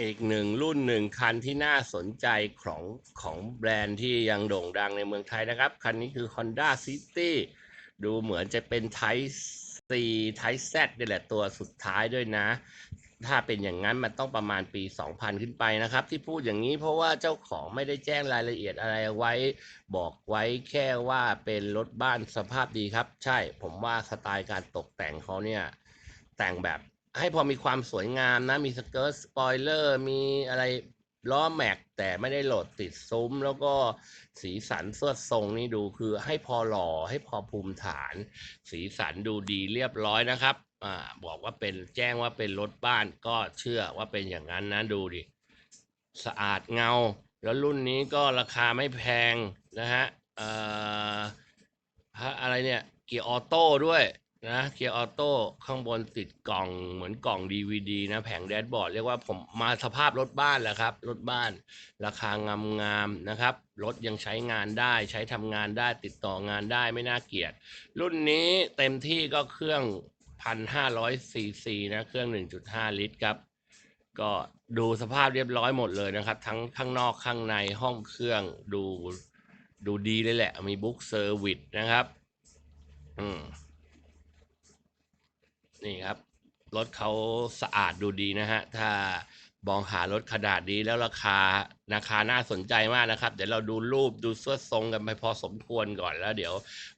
อีกหนึ่งรุ่นหนึ่งคันที่น่าสนใจของของแบรนด์ที่ยังโด่งดังในเมืองไทยนะครับ คันนี้คือ Honda City ดูเหมือนจะเป็น Type C Type Z นี่แหละตัวสุดท้ายด้วยนะ ถ้าเป็นอย่างนั้นมันต้องประมาณปี 2000 ขึ้นไปนะครับ ที่พูดอย่างนี้เพราะว่าเจ้าของไม่ได้แจ้งรายละเอียดอะไรไว้ บอกไว้แค่ว่าเป็นรถบ้านสภาพดีครับ ใช่ผมว่าสไตล์การตกแต่งเขาเนี่ยแต่งแบบ ให้พอมีความสวยงามนะ มีสเกิร์ตสปอยเลอร์ มีอะไรล้อแม็ก แต่ไม่ได้โหลดติดซุ้ม แล้วก็สีสันเสื้อทรงนี่ดูคือให้พอหล่อให้พอภูมิฐาน สีสันดูดีเรียบร้อยนะครับอ่าบอกว่าเป็นแจ้งว่าเป็นรถบ้านก็เชื่อว่าเป็นอย่างนั้นนะดูดิ สะอาดเงา แล้วรุ่นนี้ก็ราคาไม่แพงนะฮะเอ่อฮะอะไรเนี่ย เกียร์ออโต้ด้วย นะเกียร์ออโต้ข้างบนติดกล่องเหมือนกล่อง DVD นะ แผงแดชบอร์ดเรียกว่าผมมาสภาพรถบ้านแหละครับรถบ้าน ราคางามๆนะครับ รถยังใช้งานได้ใช้ทำงานได้ติดต่องานได้ไม่น่าเกลียด รุ่นนี้เต็มที่ก็เครื่อง1,500ซีซีนะเครื่อง 1.5 ลิตรครับ ก็ดูสภาพเรียบร้อยหมดเลยนะครับ ทั้งข้างนอกข้างในห้องเครื่องดูดูดีเลยแหละ มีบุ๊กเซอร์วิสนะครับ อืม นี่ครับ รถเขาสะอาดดูดีนะฮะ ถ้ามองหารถขนาดนี้แล้วราคาราคาน่าสนใจมากนะครับ เดี๋ยวเราดูรูปดูเสื้อทรงกันไปพอสมควรก่อนแล้วเดี๋ยว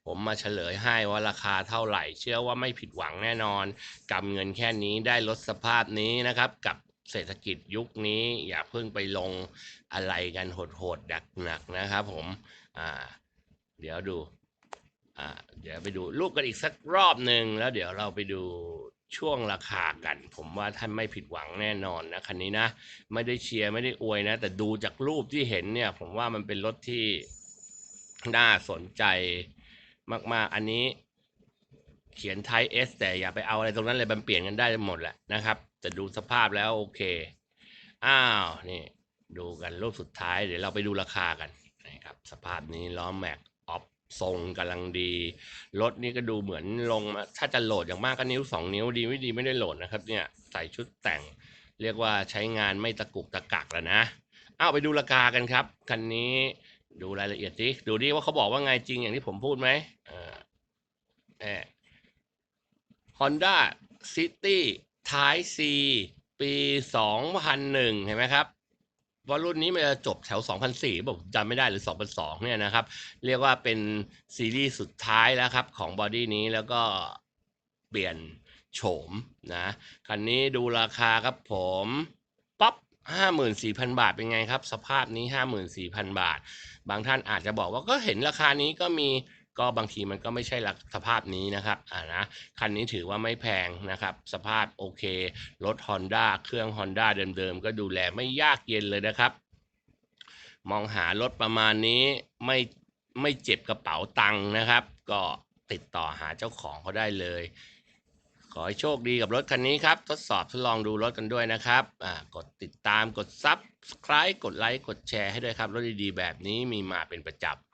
ผมมาเฉลยให้ว่าราคาเท่าไหร่ เชื่อว่าไม่ผิดหวังแน่นอนกำเงินแค่นี้ได้รถสภาพนี้นะครับ กับเศรษฐกิจยุคนี้อย่าเพิ่งไปลงอะไรกันโหดๆดักหนักนะครับผมอ่าเดี๋ยวดู อ่าเดี๋ยวไปดูรูปกันอีกสักรอบหนึ่งแล้วเดี๋ยวเราไปดูช่วงราคากัน ผมว่าท่านไม่ผิดหวังแน่นอนนะคันนี้นะ ไม่ได้เชียร์ไม่ได้อวยนะ แต่ดูจากรูปที่เห็นเนี่ย ผมว่ามันเป็นรถที่น่าสนใจมากๆ อันนี้เขียนไทยเอสแต่อย่าไปเอาอะไรตรงนั้นเลยมันเปลี่ยนกันได้หมดแหละนะครับ แต่ดูสภาพแล้วโอเค อ้าวนี่ดูกันรูปสุดท้ายเดี๋ยวเราไปดูราคากันนะครับ สภาพนี้ล้อแม็ก ทรงกำลังดี รถนี่ก็ดูเหมือนลงมาถ้าจะโหลดอย่างมากก็นิ้วสองนิ้วดีไม่ดีไม่ได้โหลดนะครับเนี่ยใส่ชุดแต่ง เรียกว่าใช้งานไม่ตะกุกตะกักแล้วนะเอาไปดูราคากันครับ คันนี้ดูรายละเอียดดิดูดิว่าเขาบอกว่าไงจริงอย่างที่ผมพูดไหมอ่าแอบ Honda City Type C ปี 2001 เห็นไหมครับ ว่ารุ่นนี้มันจะจบแถว 2004ผมจำไม่ได้หรือ 2002 เนี่ยนะครับ เรียกว่าเป็นซีรีส์สุดท้ายแล้วครับของบอดี้นี้แล้วก็เปลี่ยนโฉมนะคันนี้ดูราคาครับผมป๊อป54,000 บาทเป็นไงครับ สภาพนี้ 54,000 บาท บางท่านอาจจะบอกว่าก็เห็นราคานี้ก็มี ก็บางทีมันก็ไม่ใช่ลักสภาพนี้นะครับอ่านะคันนี้ถือว่าไม่แพงนะครับสภาพโอเค รถ Honda เครื่อง Honda เดิมๆ ก็ดูแลไม่ยากเย็นเลยนะครับ มองหารถประมาณนี้ไม่ไม่เจ็บกระเป๋าตังค์นะครับ ก็ติดต่อหาเจ้าของเขาได้เลย ขอให้โชคดีกับรถคันนี้ครับ ทดสอบทดลองดูรถกันด้วยนะครับอ่ากดติดตามกด Subscribe กดไลค์กดแชร์ให้ด้วยครับ รถดีๆแบบนี้มีมาเป็นประจำ